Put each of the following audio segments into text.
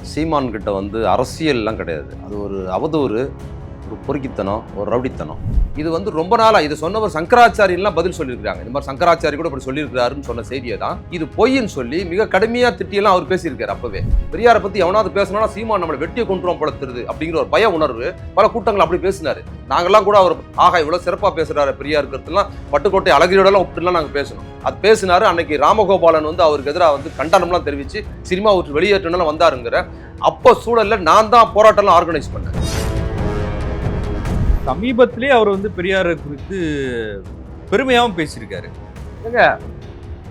சீமான் கிட்ட வந்து அரசியல்லாம் கிடையாது. அது ஒரு அவதூறு ஒரு பொறுக்கித்தனம் ஒரு ரவுடித்தனம். இது வந்து ரொம்ப நாளாக இது சொன்னவர் சங்கராச்சாரியெல்லாம் பதில் சொல்லியிருக்காங்க இந்த மாதிரி சங்கராச்சாரி கூட இப்படி சொல்லியிருக்காருன்னு சொன்ன செய்தியை தான் இது பொய்ன்னு சொல்லி மிக கடுமையாக திட்டியெல்லாம் அவர் பேசியிருக்காரு அப்பவே. பெரியாரை பற்றி எவனாவது பேசணும்னா சீமான் நம்மளை வெட்டியை கொண்டுருவோம் போல தருது அப்படிங்கிற ஒரு பய உணர்வு பல கூட்டங்கள் அப்படி பேசினார். நாங்கள்லாம் கூட அவர் ஆகா இவ்வளோ சிறப்பாக பேசுகிறாரு பெரியார் இருக்கிறதுலாம் பட்டுக்கோட்டை அழகியோடலாம் ஒப்பிட்டுலாம் நாங்கள் பேசணும். அது பேசினார். அன்னைக்கு ராமகோபாலன் வந்து அவருக்கு எதிராக வந்து கண்டனம்லாம் தெரிவித்து சினிமா விட்டு வெளியேற்றணும் வந்தாருங்கிற. அப்போ சூழல்ல நான் தான் போராட்டம்லாம் ஆர்கனைஸ் பண்ணேன். சமீபத்திலே அவர் வந்து பெரியார் குறித்து பெருமையாகவும் பேசியிருக்காரு. ஏங்க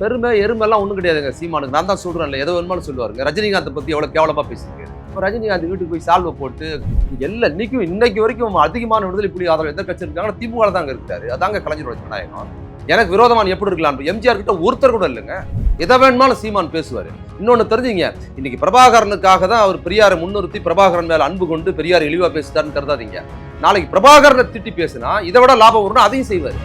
பெருமை எருமெல்லாம் ஒன்றும் கிடையாதுங்க சீமானுக்கு. நான் தான் சொல்கிறேன்ல எதோ வேணுமானு சொல்லுவாருங்க. ரஜினிகாந்தை பற்றி எவ்வளோ கேவலமாக பேசியிருக்காரு. இப்போ ரஜினிகாந்த் வீட்டுக்கு போய் சால்வை போட்டு எல்லாம் இன்னைக்கும் இன்னைக்கு வரைக்கும் அதிகமான விடுதலை புலி ஆதரவு எந்த கட்சி இருக்காங்கன்னா திமுக தாங்க இருக்காரு. அதாங்க கலைஞரோட ஜனநாயகம் எனக்கு விரோதமான எப்படி இருக்கலாம்? எம்ஜிஆர் கிட்ட ஒருத்தர் கூட இல்லைங்க. எதை வேணுமாலும் சீமான் பேசுவார். இன்னொன்று தெரிஞ்சுங்க இன்னைக்கு பிரபாகரனுக்காக தான் அவர் பெரியாரை முன்னிறுத்தி பிரபாகரன் மேல அன்பு கொண்டு பெரியார் இழிவா பேசுதான்னு கருதாதீங்க. நாளைக்கு பிரபாகரனை திட்டி பேசுனா இதை விட லாபம் வரும்னு அதையும் செய்வார்.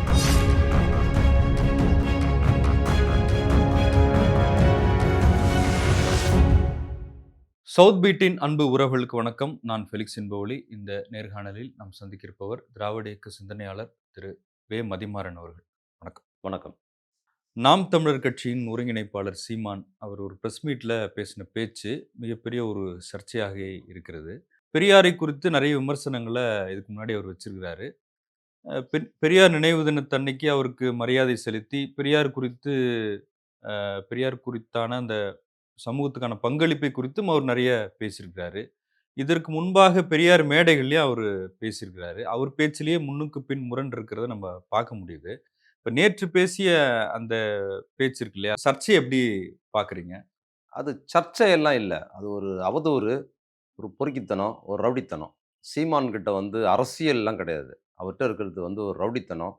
சவுத் பீட்டின் அன்பு உறவுகளுக்கு வணக்கம். நான் ஃபெலிக்ஸ் என்பவழி. இந்த நேர்காணலில் நாம் சந்திக்கிருப்பவர் திராவிட இயக்க சிந்தனையாளர் திரு வே. மதிமாறன் அவர்கள். வணக்கம். நாம் தமிழர் கட்சியின் ஒருங்கிணைப்பாளர் சீமான் அவர் ஒரு ப்ரெஸ் மீட்டில் பேசின பேச்சு மிகப்பெரிய ஒரு சர்ச்சையாக இருக்கிறது. பெரியாரை குறித்து நிறைய விமர்சனங்களை இதுக்கு முன்னாடி அவர் வச்சிருக்கிறாரு. பெரியார் நினைவு தினத்தன்னைக்கு அவருக்கு மரியாதை செலுத்தி பெரியார் குறித்து பெரியார் குறித்தான அந்த சமூகத்துக்கான பங்களிப்பை குறித்தும் அவர் நிறைய பேசியிருக்கிறாரு. இதற்கு முன்பாக பெரியார் மேடைகள்லேயும் அவர் பேசியிருக்கிறாரு. அவர் பேச்சிலேயே முன்னுக்கு பின் முரண் இருக்கிறத நம்ம பார்க்க முடியுது. இப்போ நேற்று பேசிய அந்த பேச்சு இருக்கு இல்லையா? சர்ச்சை எப்படி பார்க்குறீங்க அது சர்ச்சையெல்லாம் இல்லை. அது ஒரு அவதூறு ஒரு பொறுக்கித்தனம் ஒரு ரவுடித்தனம். சீமான் கிட்ட வந்து அரசியல்லாம் கிடையாது. அவர்கிட்ட இருக்கிறது வந்து ஒரு ரவுடித்தனம்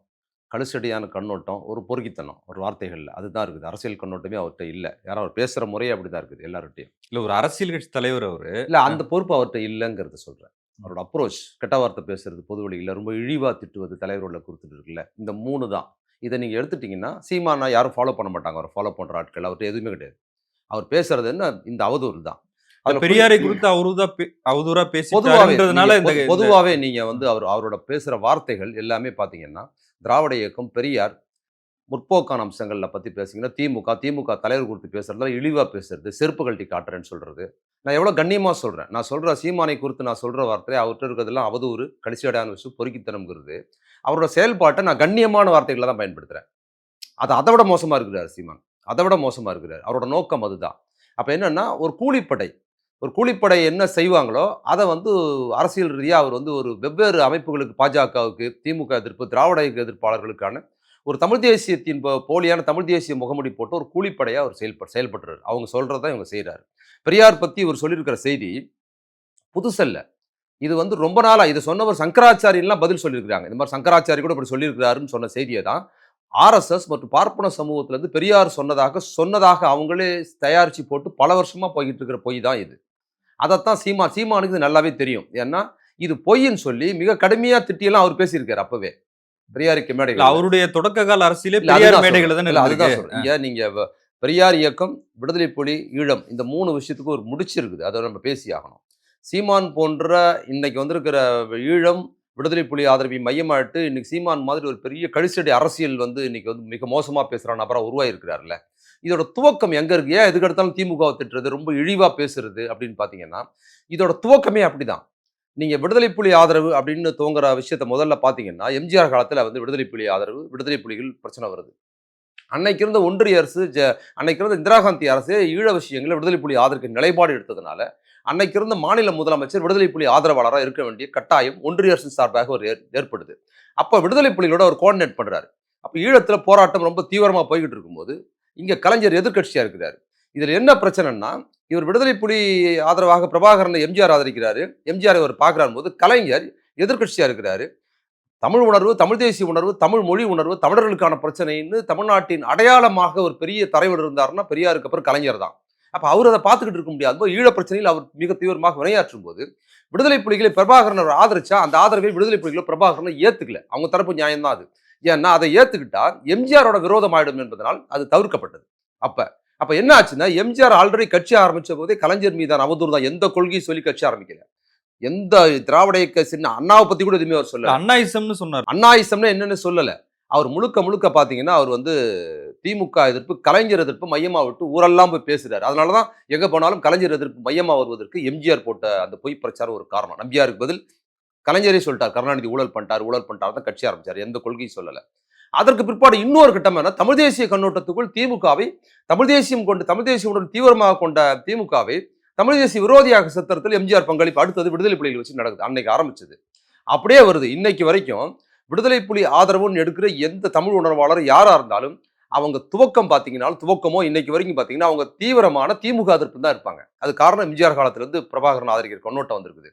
கழுசடியான கண்ணோட்டம் ஒரு பொறுக்கித்தனம் ஒரு வார்த்தைகளில். அதுதான் இருக்குது. அரசியல் கண்ணோட்டமே அவர்கிட்ட இல்லை. யாரும் அவர் பேசுகிற முறையே அப்படி தான் இருக்குது எல்லார்கிட்டையும். இல்லை ஒரு அரசியல் கட்சி தலைவர் அவர் இல்லை அந்த பொறுப்பு அவர்கிட்ட இல்லைங்கிறத சொல்கிறேன் அவரோட அப்ரோச் கெட்ட வார்த்தை பேசுறது பொது வழியில் ரொம்ப இழிவாக திட்டுவது தலைவர்களை கொடுத்துட்டு இருக்குல்ல? இந்த மூணு தான். இதை நீங்கள் எடுத்துட்டீங்கன்னா சீமானா யாரும் ஃபாலோ பண்ண மாட்டாங்க. அவர் ஃபாலோ பண்ணுற ஆட்கள். அவர்கிட்ட எதுவுமே கிடையாது. அவர் பேசுறது என்ன? இந்த அவதூறு தான். பெரியாரை குறி- குறித்து அவதூறா இந்த பொது- பொதுவாகவே நீங்க வந்து அவர் அவரோட பேசுற வார்த்தைகள் எல்லாமே பாத்தீங்கன்னா திராவிட இயக்கம் பெரியார் முற்போக்கான அம்சங்களில் பற்றி பேசுங்கன்னா திமுக திமுக தலைவர் குறித்து பேசுகிறதுல இழிவாக பேசுறது செருப்பு கழட்டி காட்டுறேன்னு சொல்கிறது நான் எவ்வளோ கண்ணியமாக சொல்கிறேன் நான் சொல்கிற சீமானை குறித்து நான் சொல்கிற வார்த்தை அவர்கிட்ட இருக்கிறதெல்லாம் அவதூறு கடைசியடான விஷயம் பொறுக்கித்தனம்ங்கிறது. அவரோட செயல்பாட்டை நான் கண்ணியமான வார்த்தைகளை தான் பயன்படுத்துகிறேன் அது அதை விட மோசமாக இருக்கிறார் சீமான். அதை விட மோசமாக இருக்கிறார். அவரோட நோக்கம் அதுதான். அப்போ என்னென்னா ஒரு கூலிப்படை. ஒரு கூலிப்படை என்ன செய்வாங்களோ அதை வந்து அரசியல் ரீதியாக அவர் வந்து ஒரு வெவ்வேறு அமைப்புகளுக்கு பாஜகவுக்கு திமுக எதிர்ப்பு திராவிட இயக்க எதிர்ப்பாளர்களுக்கான ஒரு தமிழ் தேசியத்தின் போலியான தமிழ் தேசிய முகமுடி போட்டு ஒரு கூலிப்படையாக அவர் செயல்ப செயல்படுறாரு அவங்க சொல்கிறத இவங்க செய்கிறாரு பெரியார் பற்றி இவர் சொல்லியிருக்கிற செய்தி புதுசல்ல இது வந்து ரொம்ப நாளாக இதை சொன்னவர் சங்கராச்சாரியெல்லாம் பதில் சொல்லியிருக்காங்க இந்த மாதிரி சங்கராச்சாரி கூட இப்படி சொல்லியிருக்கிறாருன்னு சொன்ன செய்தியை தான் ஆர்எஸ்எஸ் மற்றும் பார்ப்பன சமூகத்திலேருந்து பெரியார் சொன்னதாக சொன்னதாக அவங்களே தயாரித்து போட்டு பல வருஷமாக போய்கிட்டு இருக்கிற பொய் தான் இது. அதைத்தான் சீமா சீமானுக்கு இது நல்லாவே தெரியும். ஏன்னா இது பொய்ன்னு சொல்லி மிக கடுமையாக திட்டியெல்லாம் அவர் பேசியிருக்கார் அப்போவே. பெரியாருக்கு மேடை இல்ல, அவருடைய தொடக்க கால அரசியலே பெரியார் மேடைகள் தானே அதுதான். சொல்றேன். நீங்க பெரியார் இயக்கம் விடுதலை புலி ஈழம் இந்த மூணு விஷயத்துக்கு ஒரு முடிச்சு இருக்குது அதை நம்ம பேசி ஆகணும். சீமான் போன்ற இன்னைக்கு வந்திருக்கிற ஈழம் விடுதலை புலி ஆதரவை மையமாட்டு இன்னைக்கு சீமான் மாதிரி ஒரு பெரிய கழிச்சடி அரசியல் வந்து இன்னைக்கு வந்து மிக மோசமா பேசுற நபரா உருவாயிருக்கிறார்ல இதோட துவக்கம் எங்க இருக்கு? ஏன் எதுக்கு எடுத்தாலும் திமுக திட்டுறது ரொம்ப இழிவா பேசுறது அப்படின்னு பாத்தீங்கன்னா இதோட துவக்கமே அப்படிதான். நீங்கள் விடுதலை புலி ஆதரவு அப்படின்னு தோங்குற விஷயத்த முதல்ல பார்த்தீங்கன்னா எம்ஜிஆர் காலத்தில் வந்து விடுதலை புலி ஆதரவு விடுதலை புலிகள் பிரச்சனை வருது. அன்னைக்கு இருந்த ஒன்றிய அரசு ஜ அன்னைக்கு இருந்த இந்திரா காந்தி அரசே ஈழ விஷயங்களில் விடுதலை புலி ஆதரவுக்கு நிலைப்பாடு எடுத்ததுனால அன்னைக்கு இருந்த மாநில முதலமைச்சர் விடுதலை புலி ஆதரவாளராக இருக்க வேண்டிய கட்டாயம் ஒன்றிய அரசின் சார்பாக ஒரு ஏற்படுது. அப்போ விடுதலை புலிகளோட ஒரு கோஆர்டினேட் பண்ணுறாரு அப்போ ஈழத்தில் போராட்டம் ரொம்ப தீவிரமாக போய்கிட்டு இருக்கும்போது இங்கே கலைஞர் எதிர்கட்சியாக இருக்கிறார். இதில் என்ன பிரச்சனைன்னா இவர் விடுதலை புலி ஆதரவாக பிரபாகரனை எம்ஜிஆர் ஆதரிக்கிறாரு. எம்ஜிஆர் இவர் பார்க்குறாரு போது கலைஞர் எதிர்கட்சியாக இருக்கிறாரு. தமிழ் உணர்வு தமிழ் தேசிய உணர்வு தமிழ் மொழி உணர்வு தமிழர்களுக்கான பிரச்சனைன்னு தமிழ்நாட்டின் அடையாளமாக ஒரு பெரிய தலைவர் இருந்தார்னா பெரியாருக்கு அப்புறம் கலைஞர் தான். அப்போ அவர் அதை பார்த்துக்கிட்டு இருக்க முடியாது. போது ஈழ பிரச்சனையில் அவர் மிக தீவிரமாக வினையாற்றும் போது விடுதலை புலிகளை பிரபாகரன் அவர் ஆதரிச்சா அந்த ஆதரவை விடுதலை புலிகளை பிரபாகரனை ஏற்றுக்கல அவங்க தரப்பு நியாயம்தான் அது. ஏன்னா அதை ஏற்றுக்கிட்டால் எம்ஜிஆரோட விரோதம் ஆயிடும் என்பதனால் அது தவிர்க்கப்பட்டது. அப்போ அப்ப என்ன ஆச்சுன்னா எம்ஜிஆர் ஆல்ரெடி கட்சி ஆரம்பிச்ச போதே கலைஞர் மீதான அவதூறு தான். எந்த கொள்கையும் சொல்லி கட்சி ஆரம்பிக்கல? எந்த திராவிட இயக்க சின்ன அண்ணாவை பத்தி கூட எதுவுமே அவர் சொல்லல. அண்ணாயிசம்னு சொன்னார். அண்ணாயிசம்னா என்னன்னு சொல்லல. அவர் முழுக்க முழுக்க பாத்தீங்கன்னா அவர் வந்து திமுக எதிர்ப்பு கலைஞர் எதிர்ப்பு மையமா விட்டு ஊரெல்லாம் போய் பேசுறாரு. அதனாலதான் எங்க போனாலும் கலைஞர் எதிர்ப்பு மையமா வருவதற்கு எம்ஜிஆர் போட்ட அந்த பொய் பிரச்சாரம் ஒரு காரணம். நம்பியாருக்கு பதில் கலைஞரே சொல்லிட்டார். கருணாநிதி ஊழல் பண்ணிட்டார் ஊழல் பண்ணிட்டார் தான் கட்சி ஆரம்பிச்சார். எந்த கொள்கையும் சொல்லல. அதற்கு பிற்பாடு இன்னொரு கட்டம் என்ன? தமிழ் தேசிய கண்ணோட்டத்துக்குள் திமுகவை தமிழ் தேசியம் கொண்டு தமிழ் தேசியமுடன் தீவிரமாக கொண்ட திமுகவை தமிழ் தேசிய விரோதியாக சித்திரத்தில் எம்ஜிஆர் பங்களிப்பு அடுத்தது விடுதலை புலிகள் வச்சு நடக்குது. அன்னைக்கு ஆரம்பிச்சது. அப்படியே வருது. இன்னைக்கு வரைக்கும் விடுதலை புலி ஆதரவுன்னு எடுக்கிற எந்த தமிழ் உணர்வாளர் யாரா இருந்தாலும் அவங்க துவக்கம் பார்த்தீங்கன்னா துவக்கமோ இன்னைக்கு வரைக்கும் பார்த்தீங்கன்னா அவங்க தீவிரமான திமுக எதிர்ப்பு தான் இருப்பாங்க. அது காரணம் எம்ஜிஆர் காலத்திலிருந்து பிரபாகரன் ஆதரிக்கிற கண்ணோட்டம் வந்திருக்குது.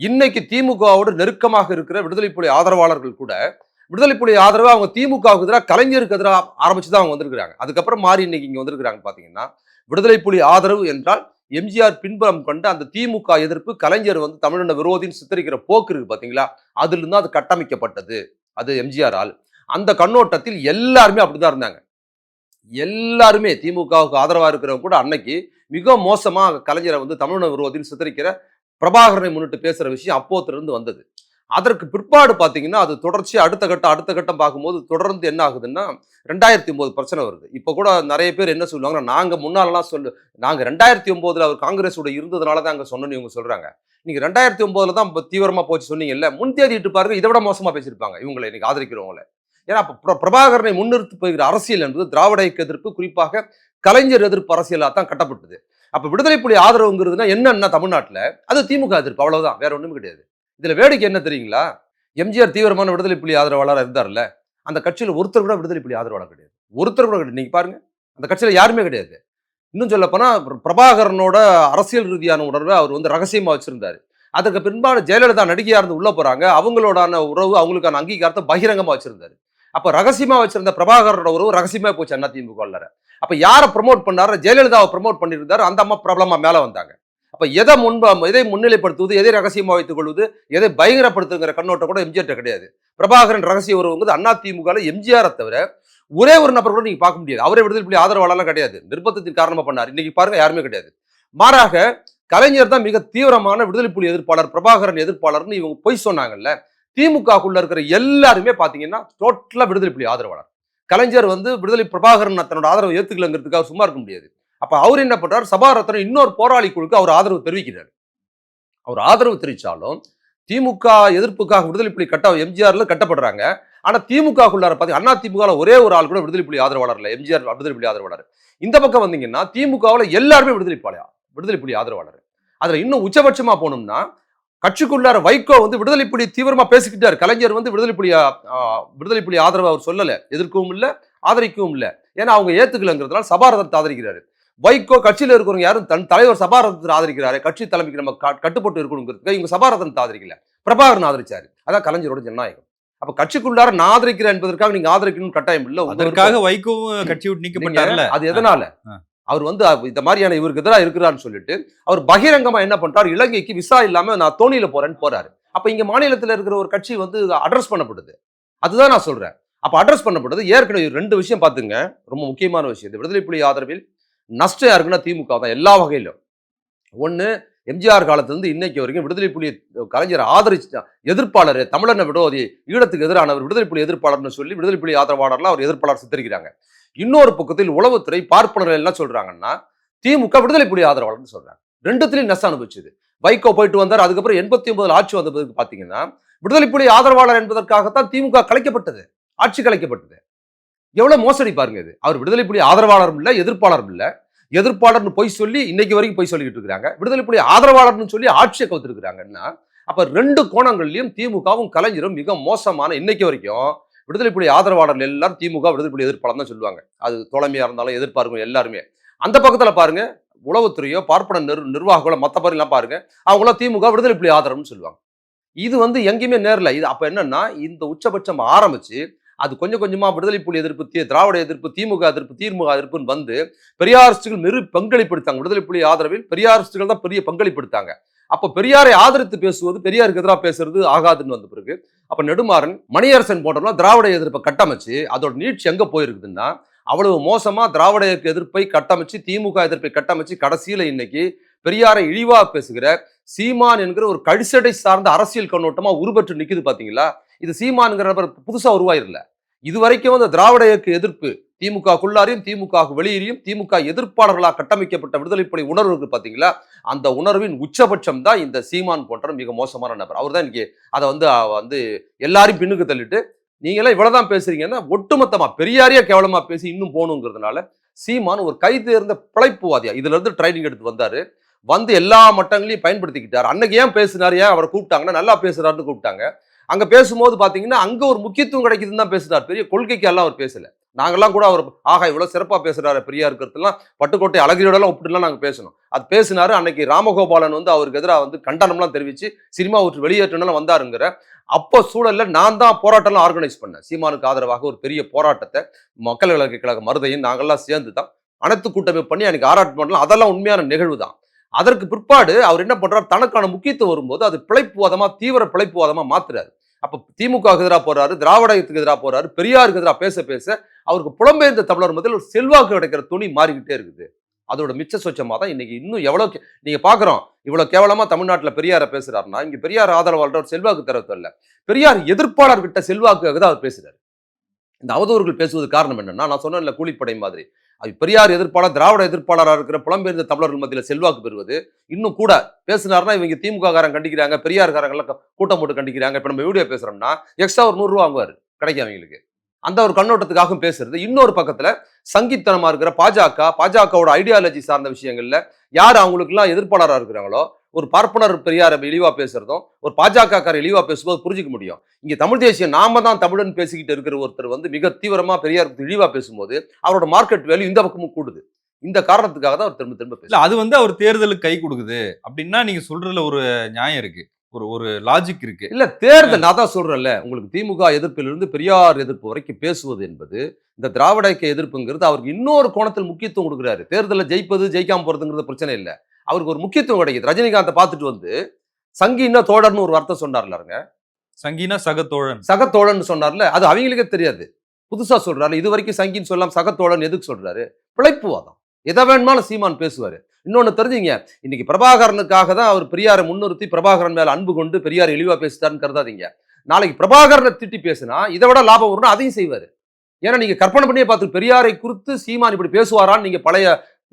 இன்னைக்கு திமுகவோடு நெருக்கமாக இருக்கிற விடுதலை புலி ஆதரவாளர்கள் கூட விடுதலை புலி ஆதரவு அவங்க திமுகவுக்கு எதிராக கலைஞருக்கு எதிராக ஆரம்பிச்சு தான் அவங்க வந்திருக்கிறாங்க. அதுக்கப்புறம் மாறி இன்னைக்கு இங்கே வந்திருக்கிறாங்க பார்த்தீங்கன்னா விடுதலை புலி ஆதரவு என்றால் எம்ஜிஆர் பின்புலம் கொண்ட அந்த திமுக எதிர்ப்பு கலைஞர் வந்து தமிழன விரோதின்னு சித்தரிக்கிற போக்கு இருக்கு பார்த்தீங்களா அதுலேருந்து அது கட்டமைக்கப்பட்டது. அது எம்ஜிஆரால். அந்த கண்ணோட்டத்தில் எல்லாருமே அப்படிதான் இருந்தாங்க. எல்லாருமே திமுகவுக்கு ஆதரவாக இருக்கிறவங்க கூட அன்னைக்கு மிக மோசமாக கலைஞரை வந்து தமிழன விரோதின்னு சித்தரிக்கிற பிரபாகரனை முன்னிட்டு பேசுகிற விஷயம் அப்போத்திலிருந்து வந்தது. அதற்கு பிற்பாடு பார்த்தீங்கன்னா அது தொடர்ச்சி அடுத்த கட்டம் அடுத்த கட்டம் பார்க்கும்போது தொடர்ந்து என்ன ஆகுதுன்னா ரெண்டாயிரத்தி ஒம்பது பிரச்சனை வருது. இப்போ கூட நிறைய பேர் என்ன சொல்லுவாங்கன்னா நாங்கள் முன்னாலலாம் சொல்லு நாங்கள் ரெண்டாயிரத்தி ஒம்போதில் அவர் காங்கிரஸோட இருந்ததுனால தான் அங்கே சொன்னோன்னு இவங்க சொல்கிறாங்க நீங்கள் ரெண்டாயிரத்தி ஒம்போதில் தான் இப்போ தீவிரமாக போச்சு சொன்னீங்கல்ல முன்தேதிட்டு பாருங்க இதை விட மோசமாக பேசியிருப்பாங்க இவங்களை இன்னைக்கு ஆதரிக்கிறவங்கள. ஏன்னா அப்போ பிரபாகரனை முன்னிறுத்து போகிற அரசியல் என்பது திராவிட இயக்க எதிர்ப்பு குறிப்பாக கலைஞர் எதிர்ப்பு அரசியலாக தான் கட்டப்பட்டது. அப்போ விடுதலை புலி ஆதரவுங்கிறதுனா என்னன்னா தமிழ்நாட்டில் அது திமுக எதிர்ப்பு அவ்வளோதான் வேற ஒன்றும் கிடையாது. இதில் வேடிக்கை என்ன தெரியுங்களா? எம்ஜிஆர் தீவிரமான விடுதலை புலி ஆதரவாளராக இருந்தார்ல அந்த கட்சியில் ஒருத்தர் கூட விடுதலை புலி ஆதரவாளர் கிடையாது. ஒருத்தர் கூட கிடையாது. நீங்கள் பாருங்கள் அந்த கட்சியில் யாருமே கிடையாது. இன்னும் சொல்லப்போனால் பிரபாகரனோட அரசியல் ரீதியான உணர்வை அவர் வந்து ரகசியமாக வச்சுருந்தார். அதுக்கு பின்பாடு ஜெயலலிதா நடிகையாக இருந்து உள்ளே போகிறாங்க அவங்களோடான உறவு அவங்களுக்கான அங்கீகாரத்தை பகிரங்கமாக வச்சுருந்தார். அப்போ ரகசியமாக வச்சிருந்த பிரபாகரோட உறவு ரகசியமாக போச்சு அண்ணா திமுக அப்போ யாரை ப்ரமோட் பண்ணாரோ? ஜெயலலிதாவை ப்ரமோட் பண்ணியிருந்தாரு. அந்த அம்மா பிரபலமாக மேலே வந்தாங்க. அப்போ எதை முன்பா எதை முன்னிலைப்படுத்துவது எதை ரகசியமாக வைத்துக் கொள்வது எதை பயங்கரப்படுத்துங்கிற கண்ணோட்டம் கூட எம்ஜிஆர் கிடையாது. பிரபாகரன் ரகசிய உறவுங்கிறது அண்ணா திமுகவில் எம்ஜிஆரை தவிர ஒரே ஒரு நபர் கூட நீங்கள் பார்க்க முடியாது. அவரே விடுதலை புலி ஆதரவாளர்லாம் கிடையாது. நிர்பந்தத்தின் காரணமாக பண்ணார். இன்னைக்கு பாருங்க யாருமே கிடையாது. மாறாக கலைஞர் தான் மிக தீவிரமான விடுதலை புலி எதிர்ப்பாளர் பிரபாகரன் எதிர்ப்பாளர்னு இவங்க பொய் சொன்னாங்கல்ல திமுகக்குள்ள இருக்கிற எல்லாருமே பார்த்தீங்கன்னா டோட்டலாக விடுதலை புலி ஆதரவாளர். கலைஞர் வந்து விடுதலை பிரபாகரன் தன்னோட ஆதரவை ஏற்றுக்கலங்கிறதுக்காக சும்மா இருக்க முடியாது. அப்போ அவர் என்ன பண்ணுறார் சபாரத்னம் இன்னொரு போராளி குழுக்கு அவர் ஆதரவு தெரிவிக்கிறார். அவர் ஆதரவு தெரிவித்தாலும் திமுக எதிர்ப்புக்காக விடுதலை புலி கட்ட எம்ஜிஆர்ல கட்டப்படுறாங்க. ஆனால் திமுகக்குள்ளார பார்த்தீங்கன்னா அண்ணா திமுகவில் ஒரே ஒரு ஆள் கூட விடுதலை புலி ஆதரவாளர் இல்லை. எம்ஜிஆர் விடுதலை புலி ஆதரவாளர். இந்த பக்கம் வந்தீங்கன்னா திமுகவில் எல்லாருமே விடுதலை புலி விடுதலை புலி ஆதரவாளர். அதில் இன்னும் உச்சபட்சமாக போனோம்னா கட்சிக்குள்ளார வைகோ வந்து விடுதலை புலி தீவிரமாக பேசிக்கிட்டார். கலைஞர் வந்து விடுதலை புலி விடுதலை புலி ஆதரவு அவர் சொல்லலை. எதிர்க்கவும் இல்லை ஆதரிக்கவும் இல்லை. ஏன்னா அவங்க ஏத்துக்கலங்கிறதுனால சபாரதத்தை ஆதரிக்கிறாரு. வைகோ கட்சியில இருக்கிறவங்க யாரும் தன் தலைவர் சபாரதத்தை ஆதரிக்கிறாரு கட்சி தலைமைக்கு நம்ம கட்டுப்பட்டு இருக்கணுங்கிறதுக்கு இவங்க சபாரதத்தை ஆதரிக்கல. பிரபாகரன் ஆதரிச்சாரு. அதான் கலைஞரோட ஜனநாயகம். அப்ப கட்சிக்குள்ளார நான் ஆதரிக்கிறேன் என்பதற்காக நீங்க ஆதரிக்கணும்னு கட்டாயம் இல்ல. அதற்காக வைகோவும் கட்சி விட்டு நீக்கப்பட்டார்ல அது எதனால. அவர் வந்து இந்த மாதிரியான இவருக்கு எதிராக இருக்கிறான்னு சொல்லிட்டு அவர் பகிரங்கமா என்ன பண்றாரு? இலங்கைக்கு விசா இல்லாம நான் தோணியில போறேன்னு போறாரு. அப்ப இங்க மாநிலத்துல இருக்கிற ஒரு கட்சி வந்து அட்ரஸ் பண்ணப்படுது. அதுதான் நான் சொல்றேன். அப்ப அட்ரஸ் பண்ணப்படுது. ஏற்கனவே ரெண்டு விஷயம் பாத்துங்க ரொம்ப முக்கியமான விஷயம். இந்த விடுதலை புலி ஆதரவில் நஷ்டம் யாருக்குன்னா திமுக தான் எல்லா வகையிலும். ஒன்று எம்ஜிஆர் காலத்திலிருந்து இன்னைக்கு வரைக்கும் விடுதலை புலி கலைஞர் ஆதரிச்சு எதிர்ப்பாளர் தமிழனை விடோதி ஈழத்துக்கு எதிரானவர் விடுதலை புலி எதிர்ப்பாளர்னு சொல்லி விடுதலை புலி ஆதரவாளர்லாம் அவர் எதிர்ப்பாளர் சித்தரிக்கிறாங்க. இன்னொரு பக்கத்தில் உளவுத்துறை பார்ப்பனர்கள் என்ன சொல்றாங்கன்னா திமுக விடுதலை புலி ஆதரவாளர்னு சொல்றாங்க. ரெண்டுத்திலையும் நஷ்டம் அனுபவிச்சுது. வைகோ போயிட்டு வந்தார் அதுக்கப்புறம் எண்பத்தி ஒன்பதில் ஆட்சி வந்த பிறகு பாத்தீங்கன்னா விடுதலை புலி ஆதரவாளர் என்பதற்காகத்தான் திமுக கலைக்கப்பட்டது ஆட்சி கலைக்கப்பட்டது. எவ்வளவு மோசடி பாருங்க இது. அவர் விடுதலை புலி ஆதரவாளரும் இல்லை எதிர்ப்பாளரும் இல்லை. எதிர்ப்பாளர்னு பொய் சொல்லி இன்னைக்கு வரைக்கும் பொய் சொல்லிக்கிட்டு இருக்காங்க விடுதலை புலி ஆதரவாளர்னு சொல்லி ஆட்சியை கவுத்திருக்கிறாங்கன்னா அப்ப ரெண்டு கோணங்கள்லயும் திமுகவும் கலைஞரும் மிக மோசமான இன்னைக்கு வரைக்கும் விடுதலை புலி ஆதரவாளர்கள் எல்லாரும் திமுக விடுதலை புலி எதிர்ப்பாளர் தான் சொல்லுவாங்க. அது தோழமையா இருந்தாலும் எதிர்ப்பாருங்க எல்லாருமே. அந்த பக்கத்துல பாருங்க உளவுத்துறையோ பார்ப்பன நிர் நிர்வாகங்களோ மற்ற பேர்லாம் பாருங்க அவங்களாம் திமுக விடுதலை புலி ஆதரவுன்னு சொல்லுவாங்க. இது வந்து எங்கேயுமே நேரில். இது அப்போ என்னன்னா இந்த உச்சபட்சம் ஆரம்பிச்சு அது கொஞ்சம் கொஞ்சமா விடுதலை புலி எதிர்ப்பு திராவிட எதிர்ப்பு திமுக எதிர்ப்பு திமுக எதிர்ப்புன்னு வந்து பெரியாரிஸ்டுகள் நிறு பங்களிப்படுத்தாங்க. விடுதலை புலி ஆதரவில் பெரியாரிஸ்டுகள் தான் பெரிய பங்களிப்படுத்தாங்க. அப்ப பெரியாரை ஆதரித்து பேசுவது பெரியாருக்கு எதிராக பேசுறது ஆகாதுன்னு வந்த பிறகு அப்ப நெடுமாறன் மணியரசன் போன்றவங்க திராவிட எதிர்ப்பை கட்டமைச்சு அதோட நீட்சி எங்க போயிருக்குதுன்னா அவ்வளவு மோசமா திராவிட எதிர்ப்பை கட்டமைச்சு திமுக எதிர்ப்பை கட்டமைச்சு கடைசியில இன்னைக்கு பெரியாரை இழிவா பேசுகிற சீமான் என்கிற ஒரு கழிசடை சார்ந்த அரசியல் கண்ணோட்டமா உருபெற்று நிக்குது பாத்தீங்களா? இது சீமான்ங்கிற புதுசா உருவாயிரல. இது வரைக்கும் அந்த திராவிட இயக்க எதிர்ப்பு திமுகக்குள்ளாரையும் திமுக வெளியேறியும் திமுக எதிர்ப்பாளர்களாக கட்டமைக்கப்பட்ட விடுதலை புலி உணர்வு இருக்கு பாத்தீங்களா? அந்த உணர்வின் உச்சபட்சம் தான் இந்த சீமான் போன்ற மிக மோசமான நபர். அவர் தான் இன்னைக்கு அதை வந்து வந்து எல்லாரையும் பின்னுக்கு தள்ளிட்டு நீங்களாம் இவ்வளவுதான் பேசுறீங்கன்னா ஒட்டுமொத்தமா பெரியாரியா கேவலமா பேசி இன்னும் போகணுங்கிறதுனால சீமான் ஒரு கைதேர்ந்த பிழைப்புவாதியா? இதுல இருந்து ட்ரைனிங் எடுத்து வந்தாரு. வந்து எல்லா மட்டங்களையும் பயன்படுத்திக்கிட்டார். அன்னைக்கு ஏன் பேசினார்? ஏன் அவரை கூப்பிட்டாங்கன்னா நல்லா பேசுறாருன்னு கூப்பிட்டாங்க. அங்கே பேசும்போது பார்த்தீங்கன்னா அங்கே ஒரு முக்கியத்துவம் கிடைக்குதுன்னு தான் பேசுகிறார் பெரிய கொள்கைக்கு எல்லாம் அவர் பேசலை. நாங்கள்லாம் கூட அவர் ஆகா இவ்வளோ சிறப்பாக பேசுகிறாரு பெரியா இருக்கிறதுலாம் பட்டுக்கோட்டை அழகியோடலாம் ஒப்பிட்டுலாம் நாங்கள் பேசணும். அது பேசினார். அன்னைக்கு ராமகோபாலன் வந்து அவருக்கு எதிராக வந்து கண்டனம்லாம் தெரிவித்து சினிமா ஒரு வெளியேற்றணும் வந்தாருங்கிற. அப்போ சூழல்ல நான் தான் போராட்டம்லாம் ஆர்கனைஸ் பண்ணேன். சீமானுக்கு ஆதரவாக ஒரு பெரிய போராட்டத்தை மக்கள் விளக்கு கழக மருதையும் நாங்கள்லாம் சேர்ந்து தான் அனைத்து கூட்டமைப்பு பண்ணி எனக்கு ஆராய்ச்சி பண்ணலாம் அதெல்லாம் உண்மையான நிகழ்வு தான் அதற்கு பிற்பாடு அவர் என்ன பண்றாரு? தனக்கான முக்கியத்துவம் வரும்போது அது பிழைப்புவாதமா தீவிர பிழைப்புவாதமா மாத்துறாரு. அப்ப திமுகவுக்கு எதிராக போறாரு திராவிடத்துக்கு எதிராக போறாரு பெரியாருக்கு எதிராக பேச பேச அவருக்கு புலம்பெயர்ந்த தமிழர் முதல் ஒரு செல்வாக்கு கிடைக்கிற துணி மாறிக்கிட்டே இருக்குது. அதோட மிச்ச சொச்சமாக தான் இன்னைக்கு இன்னும் எவ்வளோ நீங்கள் நீங்க பாக்குறோம் இவ்வளவு கேவலமா தமிழ்நாட்டுல பெரியார பேசுறாருன்னா இங்க பெரியார் ஆதரவாளர் ஒரு செல்வாக்கு தரத்து பெரியார் எதிர்ப்பாளர் விட்ட செல்வாக்குக்காக தான் அவர் பேசுறாரு. இந்த அவதூறுகள் பேசுவது காரணம் என்னன்னா நான் சொன்னேன்ல கூலிப்படை மாதிரி. அது பெரியார் எதிர்ப்பாளர் திராவிட எதிர்ப்பாளராக இருக்கிற புலம்பெயர்ந்த தமிழர்கள் மத்தியில் செல்வாக்கு பெறுவது. இன்னும் கூட பேசினார்னா இவங்க திமுககாரன் கண்டிக்கிறாங்க பெரியார்காரங்க கூட்டம் போட்டு கண்டிக்கிறாங்க. இப்போ நம்ம வீடியோ பேசுறோம்னா எக்ஸ்ட்ரா ஒரு நூறுரூவா வாங்குவார் கிடைக்கும் அவங்களுக்கு. அந்த ஒரு கண்ணோட்டத்துக்காகவும் பேசுறது. இன்னொரு பக்கத்துல சங்கித்தனமா இருக்கிற பாஜக பாஜகவோட ஐடியாலஜி சார்ந்த விஷயங்கள்ல யார் அவங்களுக்குலாம் எதிர்ப்பாளராக இருக்கிறாங்களோ ஒரு பார்ப்பனர் பெரியார் இழிவா பேசுறதும் ஒரு பாஜக கார இழிவா பேசும்போது புரிஞ்சுக்க முடியும். இங்க தமிழ் தேசியம் நாம தான் தமிழன் பேசிக்கிட்டு இருக்கிற ஒருத்தர் வந்து மிக தீவிரமா பெரியார் பத்தி இழிவா பேசும்போது அவரோட மார்க்கெட் வேல்யூ இந்த பக்கமும் கூடுது. இந்த காரணத்துக்காக தான் அவர் திரும்ப திரும்ப இல்ல பேசுறாரு அது வந்து அவர் தேர்தலுக்கு கை கொடுக்குது. அப்படின்னா நீங்க சொல்றதுல ஒரு நியாயம் இருக்கு. ஒரு ஒரு லாஜிக் இருக்கு. இல்ல தேர்தல் நான் தான் சொல்றேன்ல. உங்களுக்கு திமுக எதிர்ப்பிலிருந்து பெரியார் எதிர்ப்பு வரைக்கும் பேசுவது என்பது இந்த திராவிட இயக்க எதிர்ப்புங்கிறது அவருக்கு இன்னொரு கோணத்தில் முக்கியத்துவம் கொடுக்குறாரு. தேர்தலில் ஜெயிப்பது ஜெயிக்காம போறதுங்கிறது பிரச்சனை இல்லை. அவருக்கு ஒரு முக்கியத்துவம் கிடைக்குது. ரஜினிகாந்தை பார்த்துட்டு வந்து சங்கின்னா தோழர்னு ஒரு வார்த்தை சொன்னார்லங்க சங்கீனா சகத்தோழன் சகத்தோழன் சொன்னார்ல. அது அவங்களுக்கே தெரியாது. புதுசா சொல்றாரு. இது வரைக்கும் சங்கின்னு சொல்லாம சகத்தோழன் எதுக்கு சொல்றாரு? பிழைப்புவாதம். எதை வேணுமாலும் சீமான் பேசுவாரு. இன்னொன்னு தெரிஞ்சுங்க. இன்னைக்கு பிரபாகரனுக்காக தான் அவர் பெரியாரை முன்னிறுத்தி பிரபாகரன் மேல அன்பு கொண்டு பெரியார் இழிவா பேசிட்டாருன்னு கருதாதீங்க. நாளைக்கு பிரபாகரனை திட்டி பேசினா இதை விட லாபம் வரும்னா அதையும் செய்வாரு. ஏன்னா நீங்க கற்பனை பண்ணியே பார்த்து பெரியாரை குறித்து சீமான் இப்படி பேசுவாரான்னு நீங்க பழைய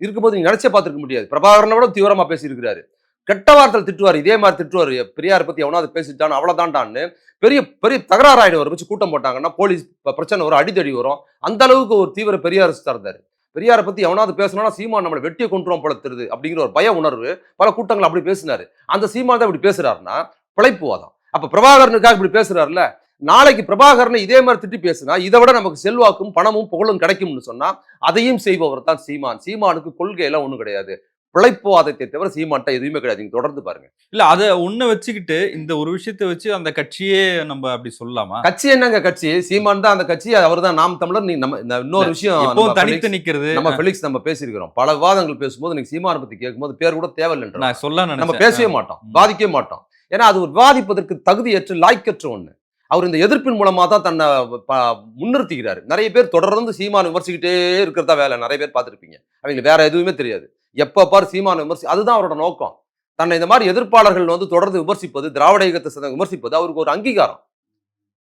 இருக்கும்போது நீங்க நினைச்சே பார்த்துருக்க முடியாது. பிரபாகரனை விட தீவிரமா பேசியிருக்கிறாரு. கெட்ட வார்த்தை திட்டுவார் இதே மாதிரி திட்டுவார். பெரியார் பத்தி எவனாவது பேசிட்டான் அவ்வளவுதான்டான்னு பெரிய பெரிய தகராறாயிடும் ஒரு வச்சு கூட்டம் போட்டாங்கன்னா போலீஸ் பிரச்சனை வரும் அடித்தடி வரும். அந்த அளவுக்கு ஒரு தீவிர பெரியார் இருந்தாரு. பெரியாரை பத்தி எவனாவது பேசணும்னா சீமான் நம்மளை வெட்டியை கொண்டுருவோம் போல தருது அப்படிங்கிற ஒரு பய உணர்வு பல கூட்டங்கள் அப்படி பேசினாரு. அந்த சீமான் தான் இப்படி பேசுறாருன்னா பிழைப்புவாதம் அப்ப பிரபாகரனுக்காக இப்படி பேசுறாருல நாளைக்கு பிரபாகரனை இதே மாதிரி திட்டி பேசினா இதை விட நமக்கு செல்வாக்கும் பணமும் புகழும் கிடைக்கும்னு சொன்னா அதையும் செய்பவர் தான் சீமான். சீமானுக்கு கொள்கையெல்லாம் ஒண்ணும் கிடையாது. பிழைப்புவாதத்தை தவிர சீமான்ட்ட எதுவுமே கிடையாது. நீங்க தொடர்ந்து பாருங்க. இல்ல அத ஒண்ணு வச்சுக்கிட்டு இந்த ஒரு விஷயத்தை வச்சு அந்த கட்சியே நம்ம அப்படி சொல்லலாமா? கட்சி என்னங்க கட்சி? சீமான் தான் அந்த கட்சி அவர் தான் நாம் தமிழர் நீ நம்ம இந்த இன்னொரு விஷயம் தனித்து நிக்கிறது நம்ம ஃபெலிக்ஸ் நம்ம பேசியிருக்கிறோம். பல விவாதங்கள் பேசும்போது நீங்க சீமானை பத்தி கேட்கும்போது பேர் கூட தேவையில்லைன்ற நான் சொல்ல நம்ம பேசவே மாட்டோம். பாதிக்கவே மாட்டோம். ஏன்னா அது ஒரு விவாதிப்பதற்கு தகுதியற்ற லாய்க்கற்ற ஒண்ணு. அவர் இந்த எதிர்ப்பின் மூலமாக தான் தன்னை ப- முன்னிறுத்திக்கிறாரு. நிறைய பேர் தொடர்ந்து சீமான் விமர்சிக்கிட்டே இருக்கிறதா வேலை. நிறைய பேர் பார்த்துருப்பீங்க. அவங்களுக்கு வேற எதுவுமே தெரியாது. எப்போ பார் சீமான் விமர்சி அதுதான் அவரோட நோக்கம். தன்னை இந்த மாதிரி எதிர்ப்பாளர்கள் வந்து தொடர்ந்து விமர்சிப்பது திராவிட இயக்கத்தை விமர்சிப்பது அவருக்கு ஒரு அங்கீகாரம்.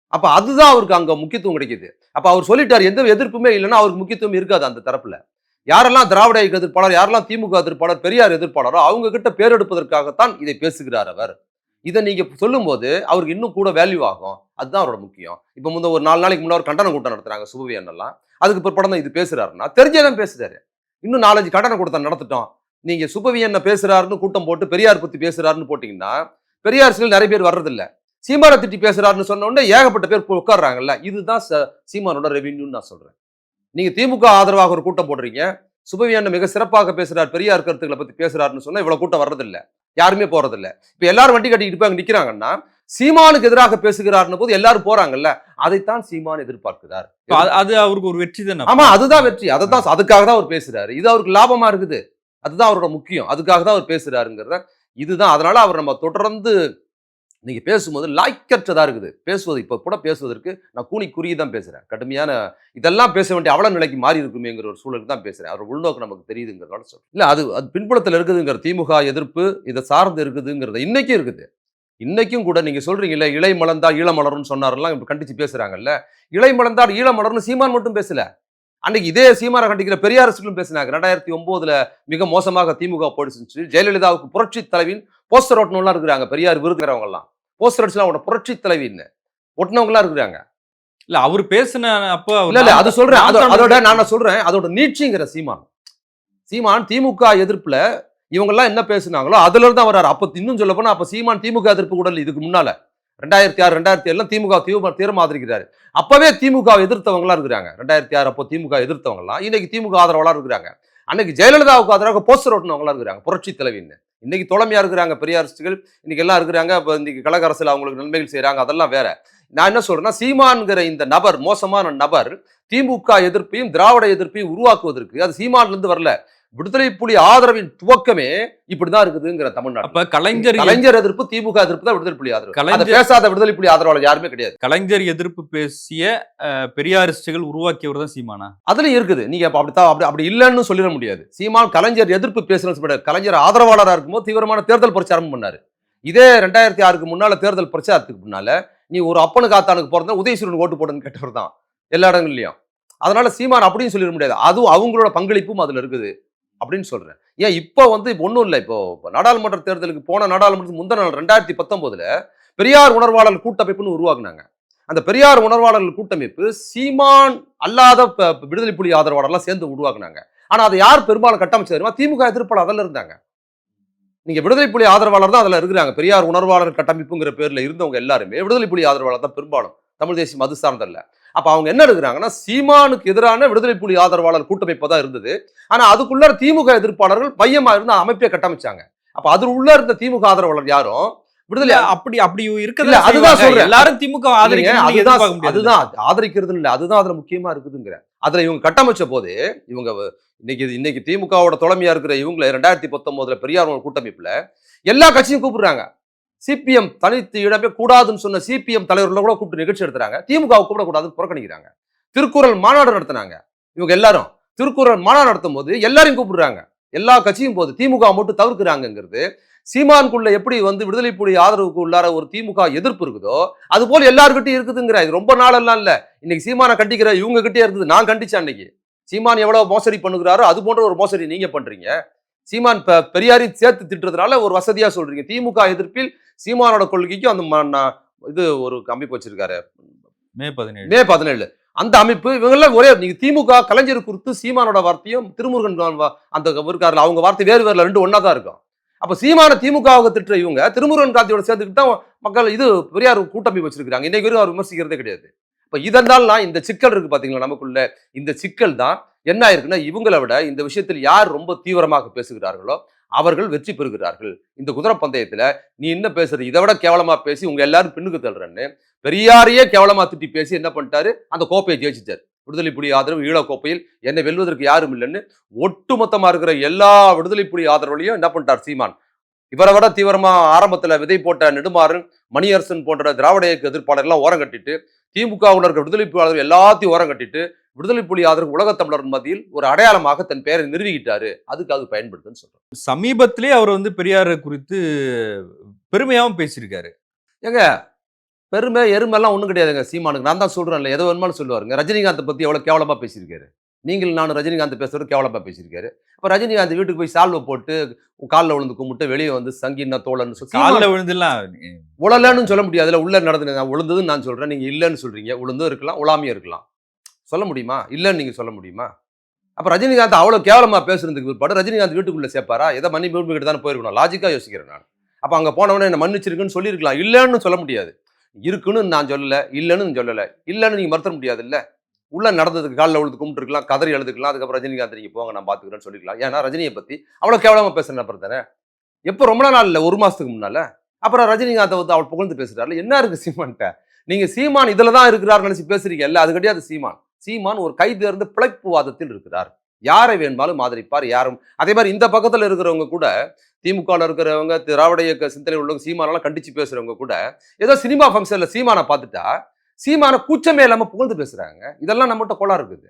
அப்ப அதுதான் அவருக்கு அங்க முக்கியத்துவம் கிடைக்குது. அப்ப அவர் சொல்லிட்டார் எந்த எதிர்ப்புமே இல்லைன்னா அவருக்கு முக்கியத்துவம் இருக்காது அந்த தரப்புல. யாரெல்லாம் திராவிட இயக்க எதிர்ப்பாளர் யாரெல்லாம் திமுக எதிர்ப்பாளர் பெரியார் எதிர்ப்பாளரோ அவங்க கிட்ட பேரெடுப்பதற்காகத்தான் இதை பேசுகிறார் அவர். இதை நீங்க சொல்லும்போது அவருக்கு இன்னும் கூட வேல்யூ ஆகும். அதுதான் அவரோட முக்கியம். இப்போ முந்த ஒரு நாலு நாளைக்கு முன்னாடி ஒரு கண்டன கூட்டம் நடத்துறாங்க சுபவி அண்ணெல்லாம். அதுக்கு பிற்பாடு தான் இது பேசுறாருன்னா தெரிஞ்சதான் பேசுறாரு. இன்னும் நாலஞ்சு கண்டன கூட்டம் நடத்திட்டோம். நீங்க சுபவி என்ன பேசுறாருன்னு கூட்டம் போட்டு பெரியார் பத்தி பேசுறாருன்னு போட்டீங்கன்னா பெரியார் சில நிறைய பேர் வர்றதில்ல. சீமானை திட்டி பேசுறாருன்னு சொன்ன உடனே ஏகப்பட்ட பேர் உட்காடுறாங்கல்ல உட்கார்றாங்கல்ல. இதுதான் ச- சீமானோட ரெவின்யூன்னு நான் சொல்றேன். நீங்க திமுக ஆதரவாக ஒரு கூட்டம் போடுறீங்க சுபவி அண்ணன் மிக சிறப்பாக பேசுறார் பெரியார் கருத்துக்களை பத்தி பேசுறாருன்னு சொன்னா இவ்வளவு கூட்டம் வர்றதில்ல. யாருமே போறதில்ல. இப்ப எல்லாரும் வண்டி கட்டிக்கிட்டு போய் அங்க நிக்கிறாங்கன்னா சீமானுக்கு எதிராக பேசுகிறார்னு போது எல்லாரும் போறாங்கல்ல அதைத்தான் சீமான் எதிர்பார்க்கிறார். அது அவருக்கு ஒரு வெற்றி தானே ஆமா அதுதான் வெற்றி. அதை தான் அதுக்காக தான் அவர் பேசுறாரு. இது அவருக்கு லாபமா இருக்குது. அதுதான் அவரோட முக்கியம். அதுக்காக தான் அவர் பேசுறாருங்கிறத இதுதான். அதனால அவர் நம்ம தொடர்ந்து நீங்கள் பேசும்போது லாய்க்கற்றதாக இருக்குது. பேசுவது இப்போ கூட பேசுவதற்கு நான் கூனி குறி தான் பேசுகிறேன் கடுமையான இதெல்லாம் பேச வேண்டிய அவ்வளோ நிலைக்கு மாறி இருக்குமேங்கிற ஒரு சூழலுக்கு தான் பேசுகிறேன் அவர் உள்நோக்கு நமக்கு தெரியுதுங்கிறதோட சொல்கிறேன் இல்லை அது அது பின்புலத்தில் இருக்குதுங்கிற திமுக எதிர்ப்பு இதை சார்ந்து இருக்குதுங்கிறது இன்றைக்கும் இருக்குது. இன்றைக்கும் கூட நீங்கள் சொல்கிறீங்கல்ல இலை மலர்ந்தால் ஈழமலர்னு சொன்னாரெல்லாம் இப்போ கண்டிச்சு பேசுகிறாங்கல்ல இலை மலர்ந்தால் ஈழமலர்னு சீமான் மட்டும் பேசல. அன்னைக்கு இதே சீமானை கண்டிக்கிற பெரியாரசுகளும் பேசினாங்க. ரெண்டாயிரத்தி ஒன்பதுல மிக மோசமாக திமுக போயிடுச்சுன்னு சொல்லி ஜெயலலிதாவுக்கு புரட்சி தலைவின் போஸ்டர் ஒட்டணும்லாம் இருக்கிறாங்க பெரியார் விருதுகிறவங்க எல்லாம் போஸ்டர் அடிச்சுலாம் அவனோட புரட்சி தலைவின்னு ஒட்டினவங்களாம் இருக்கிறாங்க. இல்ல அவர் பேசின அப்ப இல்ல இல்ல அது சொல்றேன். அதோட நான் சொல்றேன். அதோட நீட்சிங்கிற சீமான். சீமான் திமுக எதிர்ப்புல இவங்க எல்லாம் என்ன பேசுனாங்களோ அதுல இருந்து தான் வர்றாரு. அப்ப இன்னும் சொல்ல போனா அப்ப சீமான் திமுக எதிர்ப்பு கூட இதுக்கு முன்னால. ரெண்டாயிரத்தி ஆறு ரெண்டாயிரத்தி ஏழுல திமுக தீவிர தீவிரமா ஆதரிக்கிறாரு அப்பவே திமுக எதிர்த்தவங்களா இருக்கிறாங்க. ரெண்டாயிரத்தி ஆறு அப்போ திமுக எதிர்த்தவங்க எல்லாம் இன்னைக்கு திமுக ஆதரவாளா இருக்கிறாங்க. அன்னைக்கு ஜெயலலிதாவுக்கு ஆதரவாக போஸ்டர் ஓட்டினவங்களா இருக்கிறாங்க. புரட்சி தலைவின்னு இன்னைக்கு தோழமையா இருக்கிறாங்க பெரியாரிஸ்டுகள் இன்னைக்கு எல்லாம் இருக்கிறாங்க இப்போ இன்னைக்கு கழக அரசில் அவங்களுக்கு நன்மைகள் செய்கிறாங்க அதெல்லாம் வேற. நான் என்ன சொல்றேன்னா சீமான்கிற இந்த நபர் மோசமான நபர் திமுக எதிர்ப்பையும் திராவிட எதிர்ப்பையும் உருவாக்குவதற்கு அது சீமான்லேருந்து வரல. விடுதலை புலி ஆதரவின் துவக்கமே இப்படிதான் இருக்குதுங்கிற தமிழ்நாடு. அப்ப கலைஞர் கலைஞர் எதிர்ப்பு திமுக எதிர்ப்பு தான் விடுதலை புலி ஆதரவு கலைஞர் பேசாத விடுதலை புலி ஆதரவாளர் யாருமே கிடையாது. கலைஞர் எதிர்ப்பு பேசிய பெரியாரிஸ்டுகள் உருவாக்கியவர் தான் சீமானா? அதுலயும் இருக்குது. நீங்க அப்ப அப்படித்தான் அப்படி அப்படி இல்லைன்னு சொல்லிட முடியாது. சீமான் கலைஞர் எதிர்ப்பு பேசுறது கலைஞர் ஆதரவாளராக இருக்கும்போது தீவிரமான தேர்தல் பிரச்சாரம் பண்ணாரு. இதே ரெண்டாயிரத்தி ஆறுக்கு முன்னால தேர்தல் பிரச்சாரத்துக்கு முன்னால நீ ஒரு அப்பனுக்கு ஆத்தானுக்கு பிறந்த உதயசூரன் ஓட்டு போடுன்னு கேட்டவர் தான் எல்லா இடங்கள்லயும். அதனால சீமான் அப்படின்னு சொல்லிட முடியாது. அதுவும் அவங்களோட பங்களிப்பும் அதுல இருக்குது. அப்படின்னு சொல்கிறேன் ஏன் இப்போ வந்து ஒன்றும் இல்லை. இப்போ நாடாளுமன்ற தேர்தலுக்கு போன நாடாளுமன்றத்துக்கு முந்தின நாள் ரெண்டாயிரத்தி பத்தொம்போதில் பெரியார் உணர்வாளர் கூட்டமைப்புன்னு உருவாக்குனாங்க. அந்த பெரியார் உணர்வாளர்கள் கூட்டமைப்பு சீமான் அல்லாத விடுதலை புலி ஆதரவாளர்லாம் சேர்ந்து உருவாக்குனாங்க. ஆனால் அதை யார் பெரும்பாலும் கட்டமைச்சு தெரியுமா? திமுக எதிர்ப்பாளர் அதில் இருந்தாங்க. நீங்கள் விடுதலை புலி ஆதரவாளர் தான் அதில் இருக்கிறாங்க. பெரியார் உணர்வாளர் கட்டமைப்புங்கிற பேரில் இருந்தவங்க எல்லாருமே விடுதலை புலி ஆதரவாளர் தான் பெரும்பாலும். தமிழ் தேசியம் அது சார்ந்தல்ல. அப்ப அவங்க என்ன இருக்கிறாங்கன்னா சீமானுக்கு எதிரான விடுதலை புலி ஆதரவாளர் கூட்டமைப்பு தான் இருந்தது. ஆனா அதுக்குள்ள திமுக எதிர்ப்பாளர்கள் மையமா இருந்த அமைப்பை கட்டமைச்சாங்க. அப்ப அது உள்ள இருந்த திமுக ஆதரவாளர் யாரும் விடுதலை அப்படி அப்படி இல்ல, இருக்கல அதுதான் சொல்றேன். எல்லாரும் திமுக ஆதரிக்கணும் அதுதான் ஆதரிக்கிறது இல்ல அதுதான் அதுல முக்கியமா இருக்குதுங்கிற. அதுல இவங்க கட்டமைச்ச போது இவங்க இன்னைக்கு இன்னைக்கு திமுகவோட தலைமையா இருக்கிற இவங்க ரெண்டாயிரத்தி பத்தொன்பதுல பெரியார் கூட்டமைப்புல எல்லா கட்சியும் கூப்பிடுறாங்க. சிபிஎம் தனித்து இடமே கூடாதுன்னு சொன்ன சிபிஎம் தலைவர்கள் கூட கூப்பிட்டு நிகழ்ச்சி எடுத்துறாங்க திமுக கூப்பிட கூடாதுன்னு புறக்கணிக்கிறாங்க. திருக்குறள் மாநாடு நடத்தினாங்க. இவங்க எல்லாரும் திருக்குறள் மாநாடு நடத்தும் போது எல்லாரையும் கூப்பிடுறாங்க. எல்லா கட்சியும் போது திமுக மட்டும் தவிர்க்கிறாங்கிறது சீமானுக்குள்ள எப்படி வந்து விடுதலை புலி ஆதரவுக்கு உள்ளார ஒரு திமுக எதிர்ப்பு இருக்குதோ அது போல எல்லாருக்கிட்டையும் இருக்குதுங்கிற. இது ரொம்ப நாளெல்லாம் இல்லை. இன்னைக்கு சீமானை கண்டிக்கிற இவங்க கிட்டே இருந்தது நான் கண்டிச்சேன் அன்னைக்கு. சீமான் எவ்வளவு மோசடி பண்ணுகிறாரோ அது போன்ற ஒரு மோசடி நீங்க பண்றீங்க. சீமான் பெ- பெரியாரை சேர்த்து திட்டுறதுனால ஒரு வசதியா சொல்றீங்க. திமுக எதிர்ப்பில் சீமானோட கொள்கைக்கும் அந்த இது ஒரு அமைப்பு வச்சிருக்காரு. மே பதினேழு. மே பதினேழு. அந்த அமைப்பு இவங்கெல்லாம் ஒரே நீங்க திமுக கலைஞர் குறித்து சீமானோட வார்த்தையும் திருமுருகன் அந்த இருக்காருல அவங்க வார்த்தை வேறு வேறுல ரெண்டு ஒண்ணா தான் இருக்கும். அப்ப சீமான திமுகவுக்கு திட்டுற இவங்க திருமுருகன் காந்தியோட சேர்ந்துக்கிட்டு தான் மக்கள் இது பெரியார் கூட்டமைப்பு வச்சிருக்காங்க இன்னைக்கு வரைக்கும் அவர் விமர்சிக்கிறதே கிடையாது. இப்ப இதெல்லாம் இந்த சிக்கல் இருக்கு பாத்தீங்களா நமக்குள்ள. இந்த சிக்கல் தான் என்ன ஆயிருக்குன்னா இவங்களை விட இந்த விஷயத்தில் யார் ரொம்ப தீவிரமாக பேசுகிறார்களோ அவர்கள் வெற்றி பெறுகிறார்கள். இந்த குதிரை பந்தயத்தில் நீ என்ன பேசுறது இதை விட கேவலமா பேசி உங்க எல்லாரும் பின்னுக்கு தள்ளுறேன்னு பெரியாரையே கேவலமா திட்டி பேசி என்ன பண்ணிட்டாரு? அந்த கோப்பையை ஜெயிச்சிட்டார். விடுதலை புலி ஆதரவு ஈழ கோப்பையில் என்னை வெல்வதற்கு யாரும் இல்லைன்னு ஒட்டுமொத்தமா இருக்கிற எல்லா விடுதலை புலி ஆதரவுலையும் என்ன பண்ணிட்டார் சீமான். இவரை விட தீவிரமா ஆரம்பத்துல விதை போட்ட நெடுமாறன் மணியரசன் போன்ற திராவிட இயக்க எதிர்ப்பாளர்லாம் ஓரம் கட்டிட்டு திமுகவுல இருக்கிற விடுதலை புலி ஆதரவு எல்லாத்தையும் ஓரம் கட்டிட்டு விடுதலை புலி ஆதரவு உலகத் தமிழர் மத்தியில் ஒரு அடையாளமாக தன் பெயரை நிறுவிக்கிட்டாரு. அதுக்கு அது பயன்படுதுன்னு சொல்றேன் சமீபத்திலே அவர் வந்து பெரியார் குறித்து பெருமையாவும் பேசியிருக்காரு. ஏங்க பெருமை எருமைலாம் ஒன்றும் கிடையாதுங்க சீமானுக்கு. நான் தான் சொல்றேன்ல எதோ வேணுமானு சொல்லுவாருங்க. ரஜினிகாந்தை பத்தி எவ்வளவு கேவலமா பேசியிருக்காரு. நீங்கள் நானும் ரஜினிகாந்த் பேசுறது கேவலமா பேசியிருக்காரு. அப்ப ரஜினிகாந்த் வீட்டுக்கு போய் சால்வை போட்டு காலில் விழுந்து கும்பிட்டு வெளியே வந்து சங்கின்னா தோழன்னு சொல்லி காலில் விழுந்துலாம் உழலன்னு சொல்ல முடியாதுல உள்ள நடந்து நான் உளுந்ததுன்னு நான் சொல்றேன். நீங்க இல்லைன்னு சொல்றீங்க. உளுந்தும் இருக்கலாம் உலாமியும் இருக்கலாம். சொல்ல முடியுமா? இல்லைன்னு நீங்கள் சொல்ல முடியுமா? அப்போ ரஜினிகாந்த் அவ்வளோ கேவலமாக பேசுறதுக்கு பிற்பாடு ரஜினிகாந்த் வீட்டுக்குள்ளே சேர்ப்பாரா? எதை மன்னி கிட்ட தானே போயிருக்கணும்? லாஜிக்காக யோசிக்கிறேன் நான். அப்போ அங்கே போனவனே என்ன மன்னிச்சிருக்குன்னு சொல்லியிருக்கலாம். இல்லைன்னு சொல்ல முடியாது. இருக்குன்னு நான் சொல்லலை இல்லைன்னு சொல்லலை. இல்லைன்னு நீங்கள் மறுத்த முடியாது இல்லை. உள்ளே நடந்ததுக்கு காலில் உழுது கும்பிட்டுருக்கலாம் கதறி எழுதுக்கலாம் அதுக்கப்புறம் ரஜினிகாந்த் நீங்கள் போங்க நான் பார்த்துக்கிறேன்னு சொல்லிக்கலாம் ஏன்னா ரஜினியை பற்றி அவ்வளோ கேவலமாக பேசுகிறேன் அப்புறம் தானே? எப்போ ரொம்ப நாள் இல்லை ஒரு மாதத்துக்கு முன்னால். அப்புறம் ரஜினிகாந்தை வந்து அவள் புகழ்ந்து பேசுகிறாள் என்ன இருக்குது சீமான்ட்ட? நீங்கள் சீமான் இதில் தான் இருக்கிறார் நினச்சி பேசுகிறீங்க இல்லை அது கிடையாது சீமான். சீமான் ஒரு கை தேர்ந்த பிழைப்புவாதத்தில் இருக்கிறார். யாரை வேணுமாலும் ஆதரிப்பார் யாரும். அதே மாதிரி இந்த பக்கத்தில் இருக்கிறவங்க கூட திமுகவில் இருக்கிறவங்க திராவிட இயக்க சிந்தனை உள்ளவங்க சீமானெல்லாம் கண்டிச்சு பேசுறவங்க கூட ஏதோ சினிமா ஃபங்க்ஷனில் சீமானை பார்த்துட்டா சீமானை கூச்சமே இல்லாமல் புகழ்ந்து பேசுறாங்க. இதெல்லாம் நம்மகிட்ட கோளாறு இருக்குது.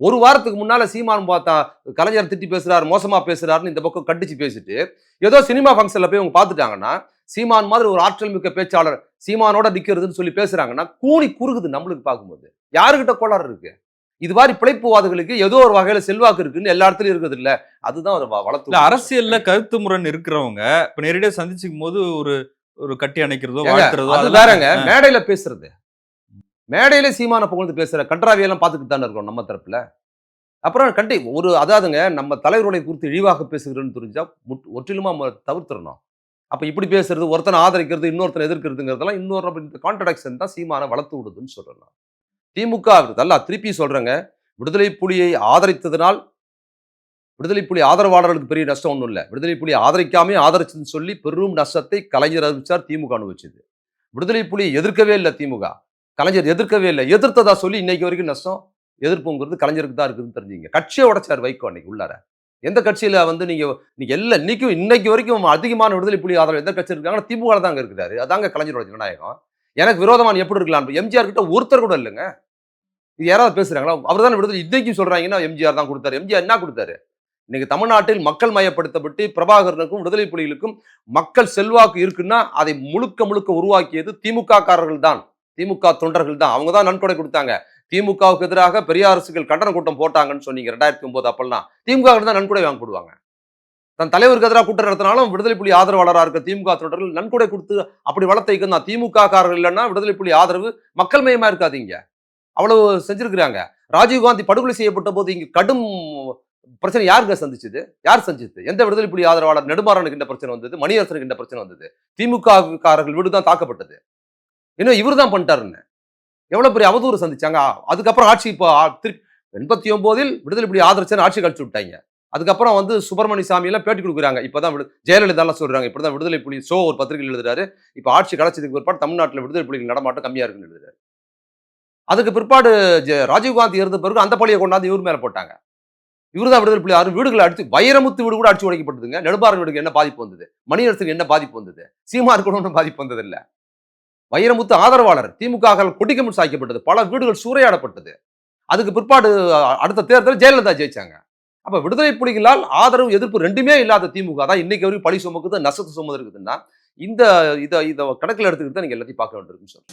ஒரு வாரத்துக்கு முன்னால சீமான் பார்த்தா கலைஞர் திட்டி பேசுறாரு மோசமா பேசுறாருன்னு இந்த பக்கம் கண்டிச்சு பேசிட்டு ஏதோ சினிமா ஃபங்க்ஷன்ல போய் அவங்க பார்த்துட்டாங்கன்னா சீமான் மாதிரி ஒரு ஆற்றல் மிக்க பேச்சாளர் சீமானோட நிக்கிறதுன்னு சொல்லி பேசுறாங்கன்னா கூனி குறுகுது நம்மளுக்கு பார்க்கும்போது. யாருக்கிட்ட கோளாறு இருக்கு? இது மாதிரி பிழைப்புவாதிகளுக்கு ஏதோ ஒரு வகையில செல்வாக்கு இருக்குன்னு எல்லா இடத்துலயும் இருக்குது இல்ல. அதுதான் ஒரு வளர்த்து அரசியல்ல கருத்து முரண் இருக்கிறவங்க இப்ப நேரடியா சந்திச்சுக்கும் போது ஒரு ஒரு கட்டி அணைக்கிறதோ வாழ்த்துறதோ அது வேறங்க. மேடையில பேசுறது. மேடையில சீமான புகழ்ந்து பேசுற கன்றாவியெல்லாம் பார்த்துக்கிட்டு தானே இருக்கோம் நம்ம தரப்புல. அப்புறம் கண்டி ஒரு அதாவதுங்க நம்ம தலைவர்களை குறித்து இழிவாக பேசுகிறேன்னு தெரிஞ்சா முற்று- ஒற்றிலுமா நம்ம தவிர்த்திடணும் அப்ப இப்படி பேசுறது ஒருத்தனை ஆதரிக்கிறது இன்னொருத்தனை எதிர்க்கிறதுங்கிறதெல்லாம் இன்னொரு கான்ட்ரடக்ஷன் தான் சீமான வளர்த்து விடுதுன்னு சொல்றேன் திமுக அல்ல திருப்பி சொல்றேங்க. விடுதலை புலியை ஆதரித்ததனால் விடுதலை புலி ஆதரவாளர்களுக்கு பெரிய நஷ்டம் ஒன்றும் இல்லை. விடுதலை புலி ஆதரிக்காமே ஆதரிச்சுன்னு சொல்லி பெரும் நஷ்டத்தை கலைஞர் அறிவிச்சார் திமுக அனுபவிச்சது. விடுதலை புலியை எதிர்க்கவே இல்லை திமுக. கலைஞர் எதிர்க்கவே இல்லை. எதிர்த்ததா சொல்லி இன்னைக்கு வரைக்கும் நஷ்டம் எதிர்ப்புங்கிறது கலைஞருக்கு தான் இருக்குதுன்னு தெரிஞ்சுங்க. கட்சியை உடைச்சார் வைகோ அன்னைக்கு உள்ளார. எந்த கட்சியில் வந்து நீங்கள் நீங்கள் எல்லா இன்னைக்கும் இன்னைக்கு வரைக்கும் அதிகமான விடுதலை புலி ஆதரவு எந்த கட்சி இருக்காங்கன்னா திமுக தாங்க இருக்கிறாரு. அதாங்க கலைஞரோட ஜனநாயகம். எனக்கு விரோதமான எப்படி இருக்கலாம் எம்ஜிஆர் கிட்ட ஒருத்தர் கூட இல்லைங்க. இது யாராவது பேசுறாங்களா? அவர் தான் விடுதலை இன்றைக்கும் சொல்றாங்கன்னா எம்ஜிஆர் தான் கொடுத்தாரு. எம்ஜிஆர் என்ன கொடுத்தாரு? இன்னைக்கு தமிழ்நாட்டில் மக்கள் மயப்படுத்தப்பட்டு பிரபாகரனுக்கும் விடுதலை புலிகளுக்கும் மக்கள் செல்வாக்கு இருக்குன்னா அதை முழுக்க முழுக்க உருவாக்கியது திமுக காரர்கள் தான் திமுக தொண்டர்கள் தான் அவங்க தான் நன்கொடை கொடுத்தாங்க. திமுகவுக்கு எதிராக பெரியாரசுகள் கண்டன கூட்டம் போட்டாங்கன்னு சொன்னீங்க ரெண்டாயிரத்தி ஒன்பது அப்பெல்லாம். திமுக கிட்ட தான் நன்கொடை வாங்க போடுவாங்க தன் தலைவருக்கு எதிராக கூட்டம் நடத்தினாலும் விடுதலை புலி ஆதரவாளராக இருக்க திமுக தொண்டர்கள் நன்கொடை கொடுத்து அப்படி வளர்த்த தான். திமுக காரர்கள் இல்லைன்னா விடுதலை புலி ஆதரவு மக்கள் மயமா இருக்காதீங்க. அவ்வளவு செஞ்சிருக்கிறாங்க. ராஜீவ்காந்தி படுகொலை செய்யப்பட்ட போது இங்கு கடும் பிரச்சனை யாருங்க சந்திச்சது? யார் சந்திச்சது எந்த விடுதலை புலி ஆதரவாளர் நெடுமாறனுக்கு பிரச்சனை வந்தது? மணியரசனுக்கு இந்த பிரச்சனை வந்தது? திமுக காரர்கள் வீடு தான் தாக்கப்பட்டது. இன்னும் இவர் தான் பண்ணிட்டாருன்னு. எவ்வளவு பெரிய அவதூறு சந்திச்சாங்க. அதுக்கப்புறம் ஆட்சி இப்போ திருப்பி எண்பத்தி ஒன்பதில் விடுதலை புலி ஆதரிச்சேன்னு ஆட்சி கழிச்சு விட்டாங்க. அதுக்கப்புறம் வந்து சுப்பிரமணிய சாமியெல்லாம் பேட்டி கொடுக்குறாங்க. இப்பதான் விடு ஜெயலலிதாலாம் சொல்கிறாங்க இப்போ இப்படிதான் விடுதலை புலி ஷோ ஒரு பத்திரிகை எழுதுறாரு. இப்ப ஆட்சி கிடைச்சதுக்கு பிற்பாடு தமிழ்நாட்டில் விடுதலை புலிகள் நடமாட்டம் கம்மியாக இருக்குன்னு எழுதுறாரு. அதுக்கு பிற்பாடு ஜெ- ராஜீவ்காந்தி இருந்த பிறகு அந்த பழியை கொண்டாந்து இவர் மேலே போட்டாங்க. இவர் தான் விடுதலை புலி. ஆறு வீடுகளை அடிச்சு வைரமுத்து வீடு கூட அடிச்சு உடைக்கப்பட்டதுங்க நெடுபாரன் வீடுக்கு என்ன பாதிப்பு வந்தது? மணியரசுக்கு என்ன பாதிப்பு வந்தது? சீமா கூட ஒன்றும் பாதிப்பு வந்ததில்லை. வைரமுத்து ஆதரவாளர். திமுக கொடிக்கமிட்டு சாய்க்கப்பட்டது. பல வீடுகள் சூறையாடப்பட்டது. அதுக்கு பிற்பாடு அடுத்த தேர்தல் ஜெயலலிதா ஜெயிச்சாங்க. அப்ப விடுதலை புலிகளால் ஆதரவு எதிர்ப்பு ரெண்டுமே இல்லாத திமுக தான் இன்னைக்கு வரைக்கும் பழி சுமக்குது நசத்து சுமந்து இருக்குதுன்னா இந்த இதை இதை கணக்கில் எடுத்துக்கிட்டு தான் நீங்க எல்லாத்தையும் பார்க்க வேண்டியிருக்குன்னு சார்.